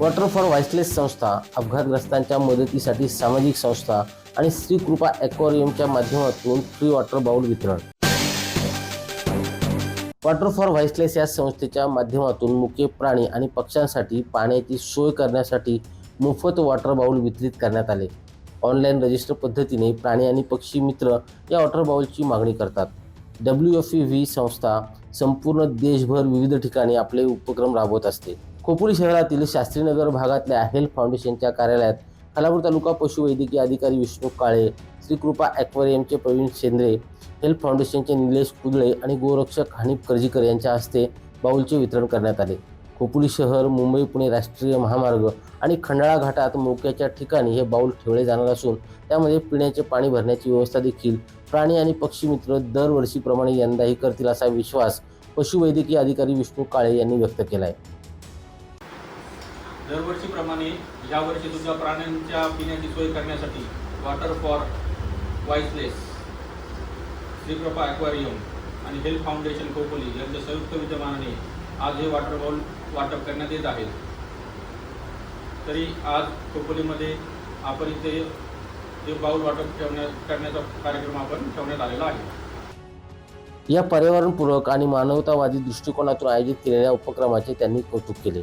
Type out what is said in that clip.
Water for व्हाईसलेस संस्था अपघातग्रस्तांच्या मदतीसाठी सामाजिक संस्था आणि श्री कृपा माध्यमातून फ्री वॉटर बाउल वितरण. वॉटर फॉर व्हाईसलेस या संस्थेच्या माध्यमातून मुख्य प्राणी आणि पक्ष्यांसाठी पाण्याची सोय करण्यासाठी मोफत वॉटर बाउल वितरित करण्यात आले. ऑनलाईन रजिस्टर पद्धतीने प्राणी आणि पक्षी मित्र या वॉटर बाउलची मागणी करतात. डब्ल्यू एफ ई व्ही संस्था संपूर्ण देशभर विविध ठिकाणी आपले उपक्रम राबवत असते. खोपोली शहरातील शास्त्रीनगर भागातल्या हेल्थ फाउंडेशनच्या कार्यालयात खालापूर तालुका पशुवैद्यकीय अधिकारी विष्णू काळे श्रीकृपा ॲक्वेरियमचे प्रवीण शेंद्रे हेल्थ फाउंडेशनचे निलेश कुदळे आणि गोरक्षक हानिफ करजीकर यांच्या हस्ते बाऊलचे वितरण करण्यात आले. खोपोली शहर मुंबई पुणे राष्ट्रीय महामार्ग आणि खंडाळा घाटात मोक्याच्या ठिकाणी हे बाऊल ठेवले जाणार असून त्यामध्ये पिण्याचे पाणी भरण्याची व्यवस्था देखील प्राणी आणि पक्षी मित्र दरवर्षीप्रमाणे यंदाही करतील असा विश्वास पशुवैद्यकीय अधिकारी विष्णू काळे यांनी व्यक्त केला आहे दरवर्षीप्रमाणे यावर्षी सुद्धा प्राण्यांच्या पिण्याची सोय करण्यासाठी वॉटर फॉर वाईसलेस श्रीकृपा ॲक्वारियम आणि हेल्थ फाउंडेशन खोपोली यांच्या संयुक्त विद्यमानाने आज हे वॉटर बाउल वाटप करण्यात येत आहे तरी आज खोपोलीमध्ये आपण इथे हे बाउल वाटप ठेवण्या करण्याचा कार्यक्रम आपण ठेवण्यात आलेला आहे. या पर्यावरणपूरक आणि मानवतावादी दृष्टिकोनातून आयोजित केलेल्या उपक्रमाचे त्यांनी कौतुक केले.